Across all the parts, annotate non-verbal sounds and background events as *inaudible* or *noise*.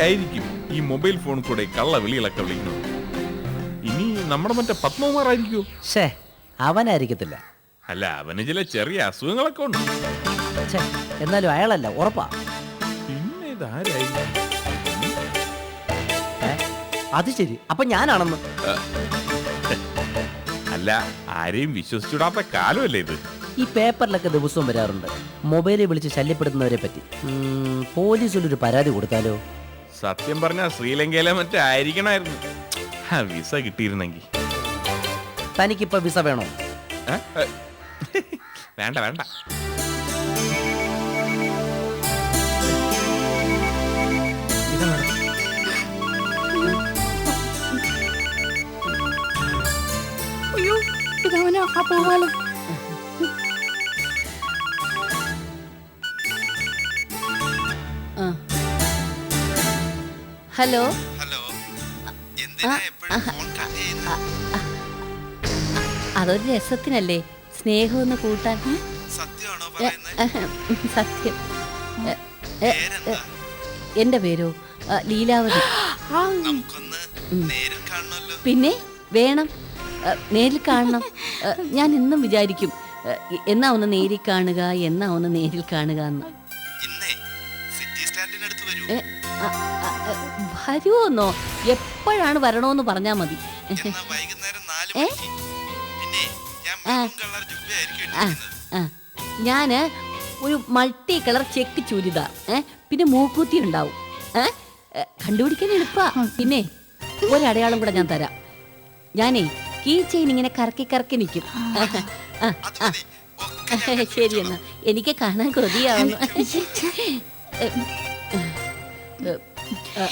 ആരായിരിക്കും ഈ mobile phone കൂടെ കള്ള വിളികളൊക്കെ വിളിക്കുന്നത്. ഇനി നമ്മുടെ മറ്റേ പത്മകുമാർ ആയിരിക്കുമോ ഷേ അവനായിരിക്കത്തില്ല. അല്ല അവന് ചില ചെറിയ അസുഖങ്ങളൊക്കെ ഉണ്ട്. ഛേ എന്നാലും അയാളല്ല ഉറപ്പാ. പിന്നെ ഇതാരായിരിക്കും ഏ? അത് ശരി. അപ്പൊ ഞാനാണെന്ന്. അല്ല ആരെയും വിശ്വസിച്ചിടാത്ത കാലമല്ലേ ഇത്? ഈ പേപ്പറിലൊക്കെ ദിവസവും വരാറുണ്ട്. മൊബൈലിൽ വിളിച്ച് ശല്യപ്പെടുത്തുന്നവരെ പറ്റി. ഉം, പോലീസിലൊരു പരാതി കൊടുത്താലോ? സത്യം പറഞ്ഞ ശ്രീലങ്കയിലെ മറ്റേ ആയിരിക്കണമായിരുന്നു. വിസ കിട്ടിയിരുന്നെങ്കിൽ തനിക്കിപ്പോ വിസ വേണോ. വേണ്ട വേണ്ട. അയ്യോ ഇതവനാ ആ പോവാലോ. ഹലോ ഹലോ അതൊരു രസത്തിനല്ലേ? സ്നേഹം ഒന്ന് കൂട്ടാൻ സത്യം. എന്റെ പേരോ? ലീലാവതി. പിന്നെ വേണം. നേരിൽ കാണണം. ഞാൻ എന്നും വിചാരിക്കും. എന്നാ ഒന്ന് നേരിൽ കാണുക എന്നാ ഒന്ന് നേരിൽ കാണുക എന്ന്. സിറ്റി സ്റ്റാൻഡിനടുത്ത് വരൂ. വരുമോന്നോ എപ്പോഴാണ് വരണോന്ന് പറഞ്ഞാ മതി. ഏ? ഞാൻ ഒരു മൾട്ടി കളർ ചെക്ക് ചുരിദാർ ഏ? പിന്നെ മൂക്കൂത്തി ഉണ്ടാവും ഏ കണ്ടുപിടിക്കാൻ എളുപ്പാ. പിന്നെ ഒരടയാളം കൂടെ ഞാൻ തരാം. ഞാനേ കീ ചെയിൻ ഇങ്ങനെ കറക്കി കറക്കി നിൽക്കും. ശരി എന്നാ. എനിക്ക് കാണാൻ കൊതിയാവുന്നു. ആഹാ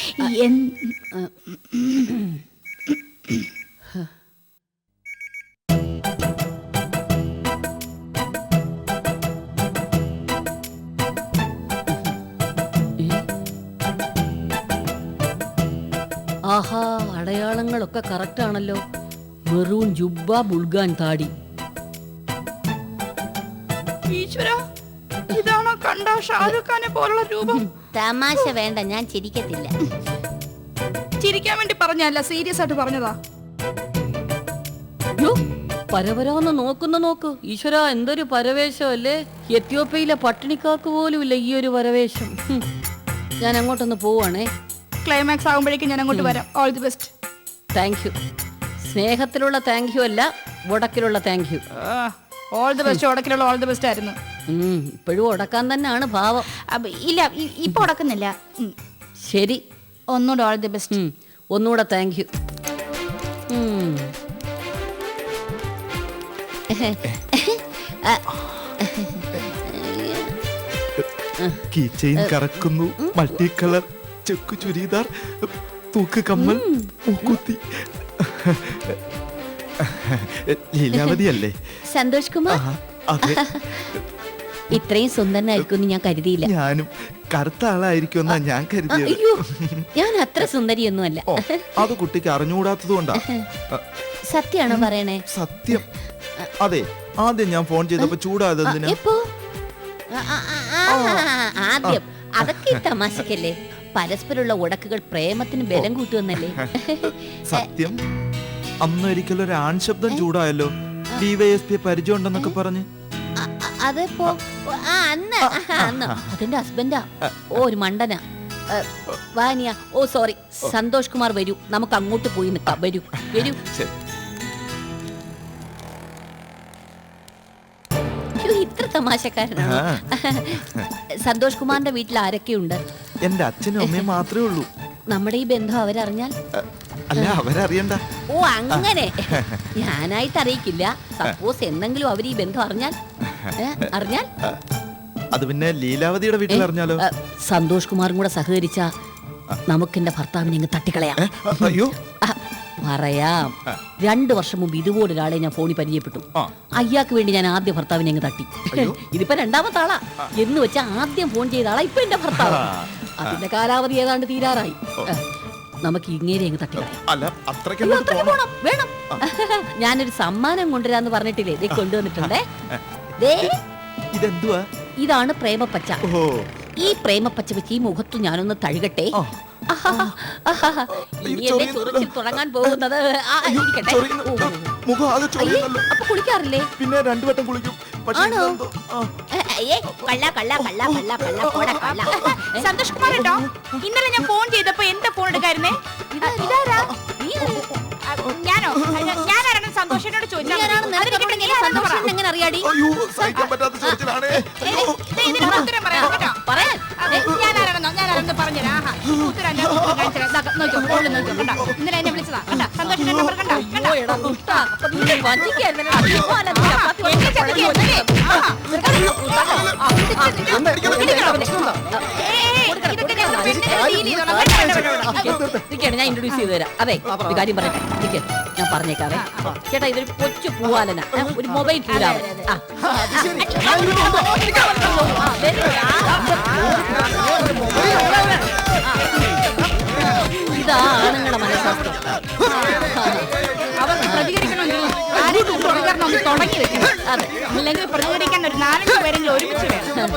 അടയാളങ്ങളൊക്കെ കറക്റ്റ് ആണല്ലോ. മെറൂൺ ജുബ്ബ ബുൾഗാൻ താടി. ഈശ്വരാ കണ്ട ഷാരൂഖ് ഖാനെ പോലുള്ള രൂപം? തമാശ വേണ്ട ഞാൻ ചിരിക്കത്തില്ല. ചിരിക്കാൻ വേണ്ടി പറഞ്ഞല്ല സീരിയസ് ആയിട്ട് പറഞ്ഞതാ. പരപരാന്ന് നോക്കുന്ന നോക്ക്. ഈശ്വര എന്തൊരു പരവേശം അല്ലേ എത്യോപ്യയിലെ പട്ടിണിക്കാക്ക് പോലും ഇല്ല ഈ ഒരു പരവേശം. ഞാൻ അങ്ങോട്ടൊന്ന് പോവാണേ ക്ലൈമാക്സ് ആകുമ്പോഴേക്കും ഞാൻ അങ്ങോട്ട് വരാം. All the best thank you സ്നേഹത്തിലുള്ള thank you അല്ല വടക്കിലുള്ള thank you all the best ഉടക്കിലുള്ള all the best ആയിരുന്നു. ഇപ്പോഴും ഉടക്കാൻ തന്നെയാണ് ഭാവം. അപ്പൊ ഇല്ല ഇ- ഇപ്പൊ ഉടക്കുന്നില്ല. ഉം. ശരി. ഒന്നുകൂടെ ഓൾ ദി ബെസ്റ്റ് ഉം, ഒന്നുകൂടെ താങ്ക് യു ഉം. കീ ചെയിൻ കറക്കുന്നു മൾട്ടി കളർ ചെക്കു ചുരിദാർ തൂക്ക് കമ്മൽ മൂക്കുത്തി ലീലാവതി അല്ലേ *laughs* സന്തോഷ് കുമാർ? *laughs* ഇത്രയും സുന്ദരനായിരിക്കും ഞാൻ കരുതിയില്ല. ഞാനും കറുത്ത ആളായിരിക്കും ഞാൻ കരുതിയത്. *laughs* ഞാൻ അത്ര സുന്ദരിയൊന്നുമല്ല. അല്ല അത് കുട്ടിക്ക് അറിഞ്ഞുകൂടാത്തത് കൊണ്ടാ സത്യാണോ പറയണേ? സത്യം. അതെ ആദ്യം ഞാൻ ഫോൺ ചെയ്തപ്പോ ചൂടാതെ ആദ്യം. അതൊക്കെ തമാശക്കല്ലേ? പരസ്പരമുള്ള ഉടക്കുകൾ പ്രേമത്തിന് ബലം കൂട്ടുമെന്നല്ലേ? സത്യം. അന്നൊരിക്കലും ഒരു ആൺശബ്ദം ചൂടായല്ലോ. ഡിവൈഎസ്പി പരിചയം ഉണ്ടെന്നൊക്കെ പറഞ്ഞ്. അതിപ്പോ ആ അന്ന്. ആ, അന്ന്. അതിന്റെ ഹസ്ബൻഡാ. ഓ ഒരു മണ്ടനാ. ഏ, വാനിയ ഓ സോറി. സന്തോഷ് കുമാർ വരൂ. നമുക്ക് അങ്ങോട്ട് പോയി നിൽക്കാം വരൂ. വരൂ. ശരി. അയ്യോ, ഇത്ര തമാശക്കാരനാണോ? സന്തോഷ് കുമാറിന്റെ വീട്ടിൽ ആരൊക്കെയുണ്ട്? എന്റെ അച്ഛനും അമ്മയും മാത്രമേ ഉള്ളൂ. നമ്മുടെ ഈ ബന്ധം അവരറിഞ്ഞാൽ അല്ല അവരറിയണ്ട. ഓ അങ്ങനെ. ഞാനായിട്ട് അറിയിക്കില്ല. സപ്പോസ് എന്തെങ്കിലും അവർ ഈ ബന്ധം അറിഞ്ഞാൽ ഏ, അറിഞ്ഞാൽ? അത് പിന്നെ ലീലാവതിയുടെ വീട്ടിൽ അറിഞ്ഞാലോ? ഏ, സന്തോഷ് കുമാറും കൂടെ സഹകരിച്ച നമുക്ക് എന്റെ ഭർത്താവിനെ അങ്ങ് തട്ടിക്കളയാം. ഏ? അയ്യോ. ആ, പറയാം. രണ്ടു വർഷം മുമ്പ് ഇതുപോലെ ഒരാളെ ഞാൻ ഫോണിൽ പരിചയപ്പെട്ടു. ആ. അയാൾക്ക് വേണ്ടി ഞാൻ ആദ്യ ഭർത്താവിനെ അങ്ങ് തട്ടി. ഇതിപ്പോ രണ്ടാമത്തെ ആളാ. എന്ന് വെച്ചാ ആദ്യം ഫോൺ ചെയ്ത ആളാ ഇപ്പൊ എന്റെ ഭർത്താവ്. അതിന്റെ കാലാവധി ഏതാണ്ട് തീരാറായി. നമുക്ക് ഇങ്ങേരെ അങ്ങ് തട്ടിക്കളയാം വേണം. *laughs* ഞാനൊരു സമ്മാനം കൊണ്ടുവരാന്ന് പറഞ്ഞിട്ടില്ലേ? ദേ കൊണ്ടുവന്നിട്ടുണ്ടേ. ഇതെന്തുവാ? ഇതാണ് പ്രേമപ്പച്ച. ഈ പ്രേമപ്പച്ച വെച്ച് ഈ മുഖത്ത് ഞാനൊന്ന് തഴുകട്ടെ. തുടങ്ങാൻ പോകുന്നത് അപ്പൊ കുളിക്കാറില്ലേ? പിന്നെ രണ്ടു വട്ടം കുളിക്കും. ആണോ? അയ്യേ, കള്ള കള്ള കള്ള കള്ള കള്ള പോടാ കള്ള. സന്തോഷ് കുമാർ കേട്ടോ ഇന്നലെ ഞാൻ ഫോൺ ചെയ്തപ്പോ എന്താ ഫോൺ എടുക്കായിരുന്നേ? ഇതാരാ? നീ ഞാനോ? ഞാനാരാണ് സന്തോഷനോട് ഞാനാരാണെന്നോ? ഞാനാണെന്ന് പറഞ്ഞുതരാം. ആഹാ. ഉത്തരം. ദാ, നോക്കിക്കോ, കണ്ടോ? ഇന്നലെ എന്നെ വിളിച്ചതാ. കണ്ട? സന്തോഷിന്റെ നമ്പർ കണ്ടോ? ഞാൻ ഇൻട്രൊഡ്യൂസ് ചെയ്തു തരാം അതെ ഒരു കാര്യം പറയട്ടെ നിൽക്കേ ഞാൻ പറഞ്ഞേക്കാവേ ചേട്ടാ ഇതൊരു കൊച്ചു പൂവാലന ഒരു മൊബൈൽ പൂരാവൻ ആ. ആ, പ്രതികരിക്കണമെങ്കിൽ ആരെങ്കിലും പ്രതികരണം ഒന്ന് തുടങ്ങി വെക്കണം. അതെ. അല്ലെങ്കിൽ പ്രതികരിക്കാൻ ഒരു നാലഞ്ച് പേരെങ്കിലും ഒരുമിച്ച് വേണം.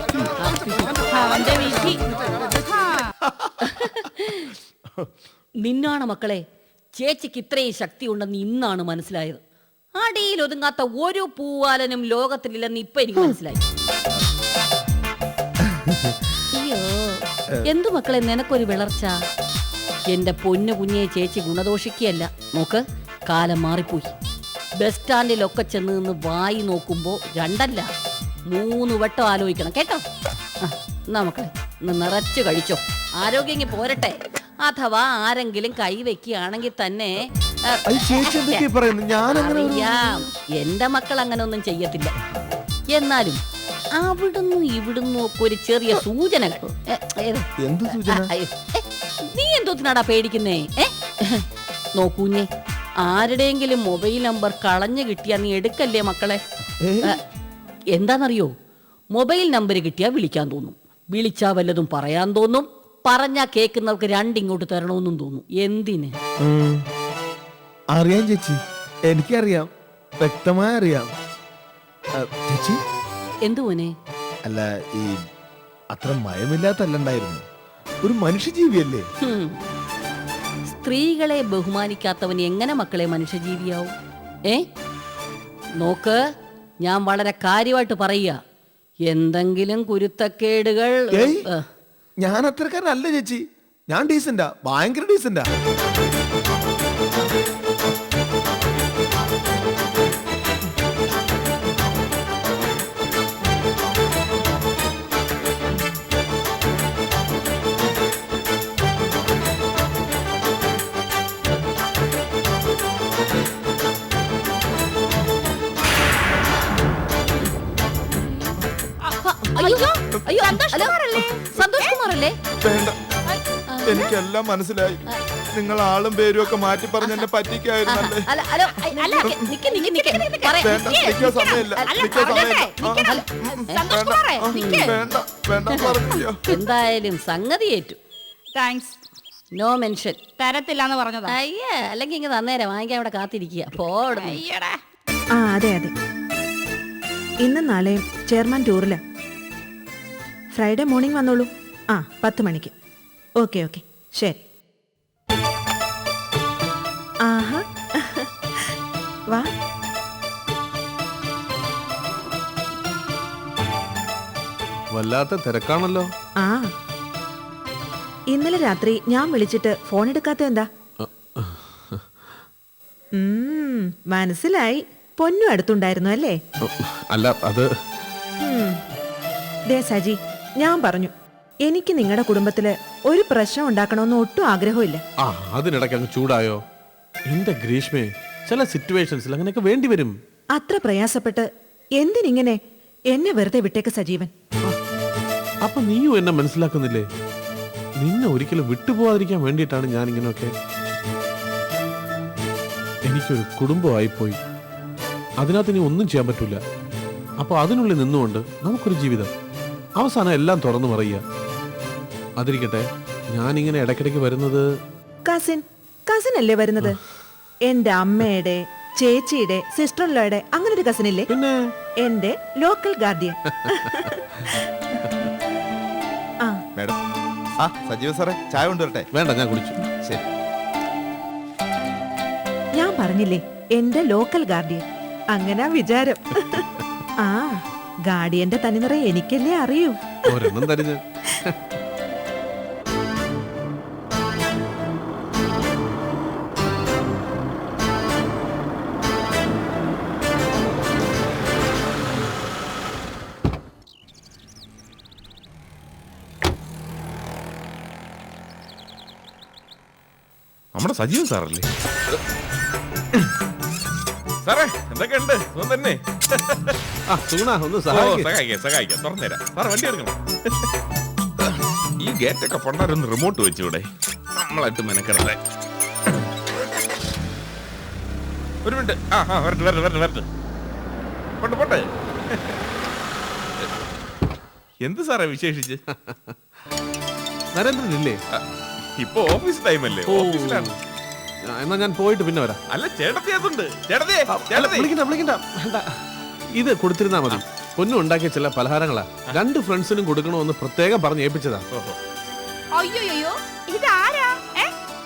അവന്റെ വിധി. ആ. നിന്നാണ് മക്കളെ ചേച്ചിക്ക് ഇത്രയും ശക്തി ഉണ്ടെന്ന് ഇന്നാണ് മനസ്സിലായത്. അടിയിൽ ഒതുങ്ങാത്ത ഒരു പൂവാലനും ലോകത്തിലില്ലെന്ന് ഇപ്പൊ എനിക്ക് മനസ്സിലായി. അയ്യോ എന്തു മക്കളെ നിനക്കൊരു വിളർച്ച? എന്റെ പൊന്നു കുഞ്ഞെ ചേച്ചി ഗുണദോഷിക്കുകയല്ല. നോക്ക്. കാലം മാറിപ്പോയി. ബസ് സ്റ്റാൻഡിലൊക്കെ ചെന്ന് നിന്ന് വായി നോക്കുമ്പോൾ രണ്ടല്ല മൂന്ന് വട്ടം ആലോചിക്കണം കേട്ടോ? നമുക്ക് എന്നാ മക്കളെ ഇന്ന് നിറച്ച് കഴിച്ചോ. ആരോഗ്യം ഇങ്ങനെ പോരട്ടെ. അഥവാ ആരെങ്കിലും കൈ വെക്കുകയാണെങ്കിൽ തന്നെ അറിയാം. എന്റെ മക്കൾ അങ്ങനെ ഒന്നും ചെയ്യത്തില്ല. എന്നാലും അവിടുന്ന് ഇവിടുന്ന് ഒക്കെ ഒരു ചെറിയ സൂചനകൾ. നീ എന്തോത്തിനാടാ പേടിക്കുന്നേ? നോക്കൂഞ്ഞേ. ആരുടെയെങ്കിലും മൊബൈൽ നമ്പർ കളഞ്ഞു കിട്ടിയാ നീ എടുക്കല്ലേ മക്കളെ? എന്താണെന്നറിയോ മൊബൈൽ നമ്പർ കിട്ടിയാ വിളിക്കാൻ തോന്നും. വിളിച്ചാ വല്ലതും പറയാൻ തോന്നും. പറഞ്ഞാ കേൾക്കുന്നവർക്ക് രണ്ടിങ്ങോട്ട് തരണമെന്നും തോന്നും. എന്തിന്. അറിയാം ചേച്ചി. എനിക്കറിയാം. വ്യക്തമായി അറിയാം. ചേച്ചി? എന്തുവനെ അല്ല ഈ അത്ര മയമില്ലാത്തല്ലുണ്ടായിരുന്നു ഒരു മനുഷ്യജീവിയല്ലേ. സ്ത്രീകളെ ബഹുമാനിക്കാത്തവൻ എങ്ങനെ മക്കളെ മനുഷ്യജീവിയാവും? ഏ? നോക്ക് ഞാൻ വളരെ കാര്യമായിട്ട് പറയുക. എന്തെങ്കിലും കുരുത്തക്കേടുകൾ ഞാൻ അത്രക്കാരനല്ല ചേച്ചി. ഞാൻ ഡീസന്റാ ഭയങ്കര ഡീസന്റാ. സന്തോഷ് വേണ്ട. എനിക്കെല്ലാം മനസ്സിലായി. നിങ്ങൾ ആളും പേരും ഒക്കെ മാറ്റി പറഞ്ഞ് എന്നെ പറ്റിക്കായിരുന്നല്ലേ? അല്ല ഹലോ അല്ല നിക്ക് നിക്ക് നിക്ക് പറയാം വേണ്ട നിൽക്കാൻ സമയമില്ല നിൽക്കാൻ സമയമില്ല. വേണ്ട, നിക്ക്. വേണ്ട *laughs* എന്തായാലും സംഗതി ഏറ്റു. താങ്ക്സ്. No mention. തരത്തില്ലാന്ന് പറഞ്ഞതാ. അയ്യേ അല്ലെങ്കിൽ ഇങ്ങ് തന്നേരെ വാങ്ങിക്കാൻ ഇവിടെ കാത്തിരിക്കുക. പോടാ അയ്യടാ. ആ അതെ അതെ. ഇന്നും നാളെയും ചെയർമാൻ ടൂറില്ല ഫ്രൈഡേ മോർണിംഗ് വന്നോളൂ. ആ പത്ത് മണിക്ക്. Okay okay. ശരി. ആഹാ. വാ. വല്ലാത്ത തിരക്കാണല്ലോ. ആ. ഇന്നലെ രാത്രി ഞാൻ വിളിച്ചിട്ട് ഫോൺ എടുക്കാത്ത എന്താ? മനസ്സിലായി. പൊന്നു അടുത്തുണ്ടായിരുന്നു അല്ലേ? അല്ല അത്. ദേ സജി ഞാൻ പറഞ്ഞു എനിക്ക് നിങ്ങളുടെ കുടുംബത്തിൽ ഒരു പ്രശ്നം ഉണ്ടാക്കണമെന്ന് ഒട്ടും ആഗ്രഹമില്ല ആ അതിനിടയ്ക്ക് അങ്ങ് ചൂടായോ? എന്റെ ഗ്രീഷ്മേ ചില സിറ്റുവേഷൻസിൽ അങ്ങനെയൊക്കെ വേണ്ടി വരും. അത്ര പ്രയാസപ്പെട്ട് എന്തിനിങ്ങനെ എന്നെ വെറുതെ വിട്ടേക്ക് സജീവൻ? അപ്പൊ നീയും എന്നെ മനസ്സിലാക്കുന്നില്ലേ? നിന്നെ ഒരിക്കലും വിട്ടുപോകാതിരിക്കാൻ വേണ്ടിയിട്ടാണ് ഞാൻ ഇങ്ങനെയൊക്കെ എനിക്കൊരു കുടുംബമായി പോയി അതിനകത്ത് ഇനി ഒന്നും ചെയ്യാൻ പറ്റൂല. അപ്പൊ അതിനുള്ളിൽ നിന്നുകൊണ്ട് നമുക്കൊരു ജീവിതം. അവസാനം എല്ലാം തുറന്നു പറയുക. അതിരിക്കട്ടെ ഇങ്ങനെ ഇടയ്ക്കിടയ്ക്ക് വരുന്നത് കസിൻ കസിൻ അല്ലേ വരുന്നത്? എന്റെ അമ്മയുടെ ചേച്ചിയുടെ സിസ്റ്റർ ലോയുടെ അങ്ങനെ ഒരു കസിൻ ഇല്ലേ പിന്നെ? എന്റെ ലോക്കൽ ഗാർഡിയൻ ആ. മാഡം ആ സജീവ സാറേ ചായ കൊണ്ടുവരട്ടെ? വേണ്ട ഞാൻ കുടിച്ചു. ശരി. ഞാൻ പറഞ്ഞില്ലേ എന്റെ ലോക്കൽ ഗാർഡിയൻ അങ്ങനെ വിചാരം. ആ. ഗാർഡിയന്റെ തനിനിറ എനിക്കല്ലേ അറിയൂ? ഒരെണ്ണം തരുഞ്ഞ് നമ്മുടെ സജീവ് സാറല്ലേ? സാറേ എന്തൊക്കെയുണ്ട് സുഖം തന്നെ. ആ സൂണാ ഒന്ന് ഓ, സഹായിക്കേ. സഹായിക്കാം സഹായിക്കാം. തുറന്നുതരാം സാർ വണ്ടി എടുക്കണം. ഈ ഗേറ്റൊക്കെ പൊണ്ടാരൊന്ന് റിമോട്ട് വെച്ചൂടെ? നമ്മളായിട്ട് മെനക്കെടത്തെ ഒരു മിനിറ്റ് ആ ആ വരട്ടെ വരട്ടെ വരട്ടെ വരട്ടെ. പോട്ടെ പോട്ടെ. എന്ത് സാറേ വിശേഷിച്ച്? നരേന്ദ്രനില്ലേ? ഇപ്പൊ ഓഫീസ് ടൈം അല്ലേ? ഓ. ഓഫീസിലാണ്. എന്നാ ഞാൻ പോയിട്ട് പിന്നെ വരാം. അല്ല ചേട്ടത്തി അതുണ്ട് ചേട്ടത്തി ആ, അല്ല, ചേട്ടത്തി. വിളിക്കണ്ട വിളിക്കണ്ട. വേണ്ട. ഇത് കൊടുത്തിരുന്നാ മതി. പൊന്നു ഉണ്ടാക്കിയ ചില പലഹാരങ്ങളാ. രണ്ട് ഫ്രണ്ട്സിനും കൊടുക്കണമെന്ന് പ്രത്യേകം പറഞ്ഞ് ഏൽപ്പിച്ചതാ. ഓഹോ. അയ്യോ ഇതാരാ? ഏ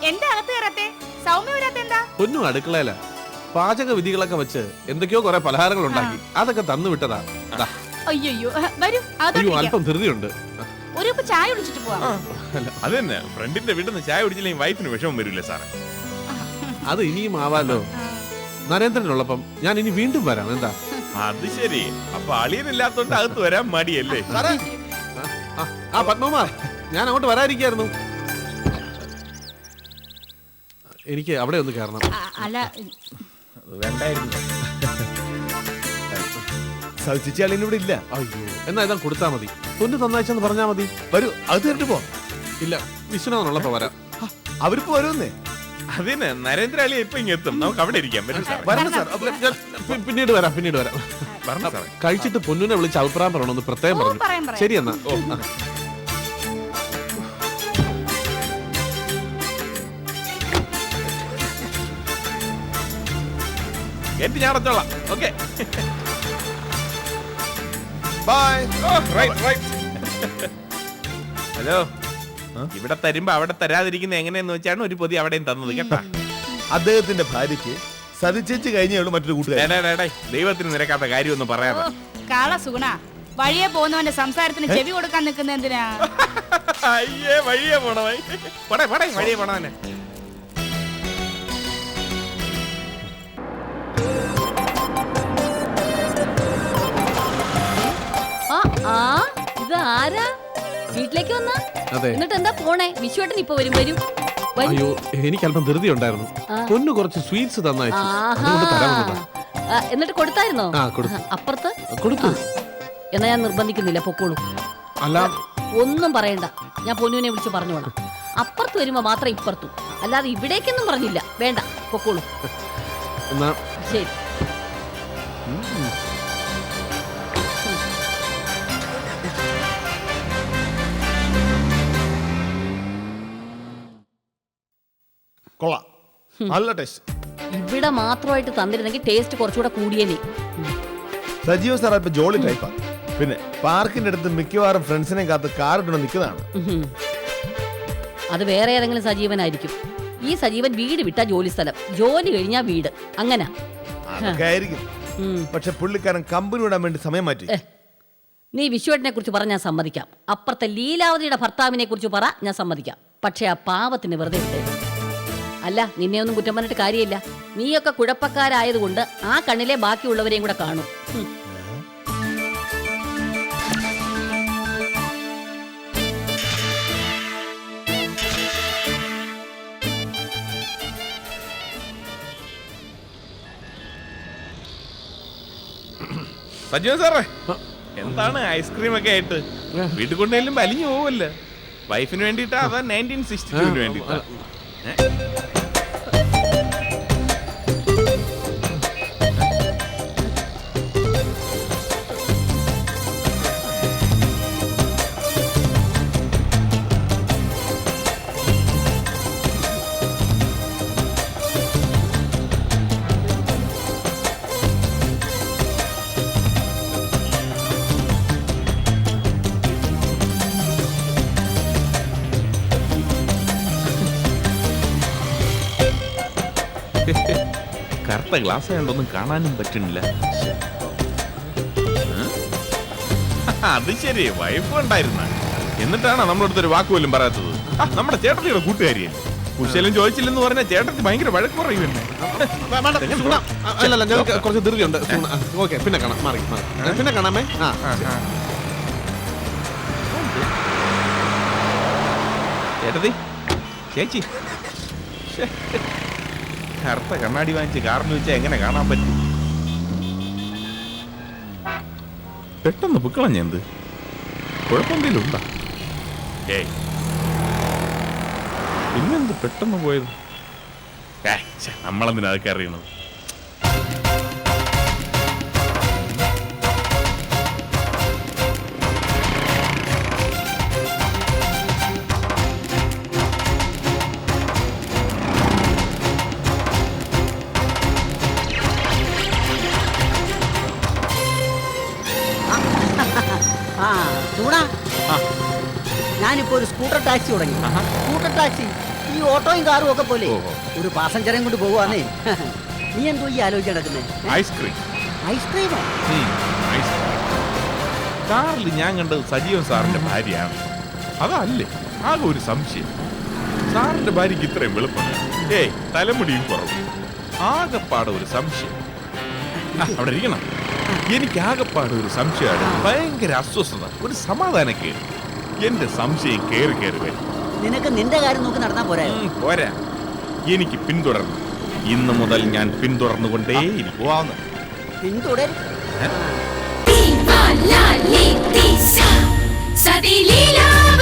എന്താ അകത്ത് കയറത്തെ സൗമ്യ വരാത്ത എന്താ പൊന്നു അടുക്കളയില. പാചക വിധികളൊക്കെ വെച്ച് എന്തൊക്കെയോ കുറെ പലഹാരങ്ങൾ ഉണ്ടാക്കി. അതൊക്കെ തന്നു വിട്ടതാ. ദാ, അയ്യോ വരൂ അയ്യോ അതോട്ടിരിക്കാം അല്പം ധൃതിയുണ്ട്. ഒരു ചായ കുടിച്ചിട്ട് പോവാം. അത് തന്നെ. ഫ്രണ്ടിന്റെ വീട്ടിൽ നിന്ന് ചായ കുടിച്ചില്ലെങ്കിൽ വൈഫിന് വിഷമം വരില്ലേ സാറേ? അത് ഇനിയും ആവാലോ? നരേന്ദ്രനുള്ളപ്പം ഞാൻ ഇനി വീണ്ടും വരാം. എന്താ? അത് ശരി. അപ്പൊ അളിയനില്ലാത്തോണ്ട് അകത്ത് വരാൻ മടിയല്ലേ? ആ, ആ പത്മകുമാർ ഞാൻ അങ്ങോട്ട് വരാതിരിക്കായിരുന്നു എനിക്ക് അവിടെ ഒന്ന് കയറണം. അല്ല വേണ്ടായിരുന്നു. അളിയനിവിടെ ഇല്ല. അയ്യോ എന്നാ ഇതാ കൊടുത്താ മതി. പൊന്നു തന്നാഴ്ചന്ന് പറഞ്ഞാ മതി. വരൂ അത് തരട്ട് പോ ഇല്ല വിശ്വനാഥനുള്ളപ്പോ വരാം. അവരിപ്പോ വരുമെന്നേ? അതിന് നരേന്ദ്ര അളി ഇപ്പൊ ഇങ്ങെത്തും. നമുക്ക് അവിടെ ഇരിക്കാം. വരും സാറേ. വരണം സാർ. അപ്പൊ ഞാൻ പി- പിന്നീട് വരാം പിന്നീട് വരാം. വരണം സാറേ. കഴിച്ചിട്ട് പൊന്നുനെ വിളിച്ച് അഭിപ്രായം പറയണമെന്ന് പ്രത്യേകം ഓ, പറഞ്ഞു. പറയാം. ശരി എന്നാ. ഓ എന്റെ ഞാൻ അടച്ചോളാം. ഓക്കെ. ബൈ ഹലോ ഇവിടെ തരുമ്പോ അവിടെ തരാതിരിക്കുന്ന എങ്ങനെയെന്ന് വെച്ചാണ് ഒരു പൊതി അവിടെയും തന്നത് കേട്ടാ? അദ്ദേഹത്തിന്റെ ഭാര്യയ്ക്ക് സതിച്ചു കഴിഞ്ഞേ ഉള്ളൂ മറ്റൊരു കൂട്ടുകാരി. ഡേ, ഡേ, ഡേ, ഡേ, ദൈവത്തിന് നിരക്കാത്ത കാര്യമൊന്നും പറയാതെ. കാള സുഗുണ. വഴിയെ പോകുന്നവന്റെ സംസാരത്തിന് ചെവി കൊടുക്കാൻ നിൽക്കുന്ന എന്തിനാ? അയ്യേ വഴിയെ പോണവേ പോടെ പോടെ വഴിയെ പോണവനെ ആ ആ ഇത് ആരാ വീട്ടിലേക്ക് വന്നാ? അതെ. എന്നിട്ട് എന്താ പോണേ? വിശ്വേട്ടൻ ഇപ്പൊ വരും വരും. വരൂ. അയ്യോ എനിക്ക് അല്പം ധൃതി ഉണ്ടായിരുന്നു പൊന്നു കുറച്ച് സ്വീറ്റ്സ് തന്നയച്ചു. ആഹാ. അതുകൊണ്ട് തരാൻ വന്നതാ. ആ, എന്നിട്ട് കൊടുത്തായിരുന്നോ? ആ, കൊടുത്തു. അപ്പുറത്ത്? കൊടുത്തു. എന്നാ ഞാൻ നിർബന്ധിക്കുന്നില്ല പൊക്കോളൂ. അല്ല. ഒന്നും പറയണ്ട. ഞാൻ പൊന്നുവിനെ വിളിച്ച് പറഞ്ഞോളാം. അപ്പുറത്ത് വരുമ്പോ മാത്രം ഇപ്പുറത്തും. അല്ലാതെ ഇവിടേക്കൊന്നും പറഞ്ഞില്ല. വേണ്ട പൊക്കോളൂ. എന്നാ. ശരി. നല്ല ടേസ്റ്റ് ഇവിടെ മാത്രമായിട്ട് തന്നിരുന്നെങ്കിൽ ടേസ്റ്റ് കുറച്ചുകൂടെ കൂടിയേനെ സജീവ് സാർ ഇപ്പൊ ജോളി ടൈപ്പാ പിന്നെ പാർക്കിന്റെ അടുത്ത് മിക്കവാറും ഫ്രണ്ട്സിനെ കാത്ത് കാർ ഇട്ട് നിൽക്കുന്നതാണ് അത് വേറെ ഏതെങ്കിലും സജീവനായിരിക്കും. ഈ സജീവൻ വീട് വിട്ട ജോലി സ്ഥലം. ജോലി കഴിഞ്ഞാ വീട്. അങ്ങനെ. അതൊക്കെ ആയിരിക്കും. പക്ഷെ പുള്ളിക്കാരൻ കമ്പനി വിടാൻ വേണ്ടി സമയം മാറ്റി. നീ വിശ്വട്ടിനെ കുറിച്ച് പറഞ്ഞ ഞാൻ സമ്മതിക്കാം. അപ്പുറത്തെ ലീലാവതിയുടെ ഭർത്താവിനെ കുറിച്ച് പറ ഞാൻ സമ്മതിക്കാം. പക്ഷെ ആ പാവത്തിന് വെറുതെ വിട്ടേ. അല്ല നിന്നെ ഒന്നും കുറ്റം പറഞ്ഞിട്ട് കാര്യമില്ല. നീയൊക്കെ കുഴപ്പക്കാരായതുകൊണ്ട് ആ കണ്ണിലെ ബാക്കിയുള്ളവരെയും കൂടെ കാണും. സജീവൻ സാറേ എന്താണ് ഐസ്ക്രീം ഒക്കെ ആയിട്ട്? വീട്ടിൽ കൊണ്ടുപോയാലും വലിഞ്ഞു പോവല്ലേ? വൈഫിന് വേണ്ടിട്ടാ അതാ നയന്റീൻ സിക്സ്റ്റി ടുവിന് വേണ്ടിയിട്ടാ? കറുത്ത ഗ്ലാസ് ആയതുകൊണ്ടൊന്നും കാണാനും പറ്റുന്നില്ല? അത് ശരി വൈഫ് ഉണ്ടായിരുന്ന. എന്നിട്ടാണ് നമ്മളടുത്തൊരു വാക്ക് പോലും പറയാത്തത്? നമ്മുടെ ചേട്ടത്തിയുടെ കൂട്ടുകാരിയെ. കുശലും ചോദിച്ചില്ലെന്ന് പറഞ്ഞാൽ ചേട്ടത്തി ഭയങ്കര വഴക്ക് പറയും എന്നെ അല്ലല്ല ഞങ്ങൾക്ക് കുറച്ച് ധൃതിയുണ്ട്. ഓക്കെ പിന്നെ കാണാം. മാറി മാറി. പിന്നെ കാണാമേ? ആ ചേട്ടത്തി? ചേച്ചി. കറുത്ത കണ്ണാടി വാങ്ങിച്ച് കാറിന് വെച്ചാൽ എങ്ങനെ കാണാൻ പറ്റും? പെട്ടെന്ന് പുക്കളഞ്ഞ എന്ത്? കുഴപ്പമെന്തെങ്കിലും ഉണ്ടാ ഏയ്. പിന്നെന്ത് പെട്ടെന്ന് പോയത്? നമ്മളെന്തിനാ അതൊക്കെ അറിയണത്? ഞാനിപ്പോ ഒരു സ്കൂട്ടർ ടാക്സി തുടങ്ങി. സ്കൂട്ടർ ടാക്സി ഈ ഓട്ടോയും കാറും ഒക്കെ പോലെ. ഒരു പാസഞ്ചറേയും കൊണ്ട് പോകുവാണേ നീ എന്തോ ഈ ആലോചിച്ച് നടക്കുന്നേ? Ice cream. ഐസ്ക്രീമോ? കാറിൽ ഞാൻ കണ്ടത് സജീവൻ സാറിന്റെ ഭാര്യയാണ്. അതല്ലേ ആകെ ഒരു സംശയം. സാറിന്റെ ഭാര്യയ്ക്ക് ഇത്രയും വെളുപ്പം ഏയ് തലമുടിയും കുറവ്. ആകെപ്പാടെ ഒരു സംശയം. അവിടെ ഇരിക്കണം. എനിക്ക് ആകെപ്പാടെ ഒരു സംശയമാണ് ഭയങ്കര അസ്വസ്ഥത ഒരു സമാധാനക്കേട്. എന്റെ സംശയം കേറി കേറി വരും. നിനക്ക് നിന്റെ കാര്യം നോക്കി നടന്നാ പോരാ? പോരാ. എനിക്ക് പിന്തുടർന്നു. ഇന്ന് മുതൽ ഞാൻ പിന്തുടരും. Viva la Leticia, Sadilila.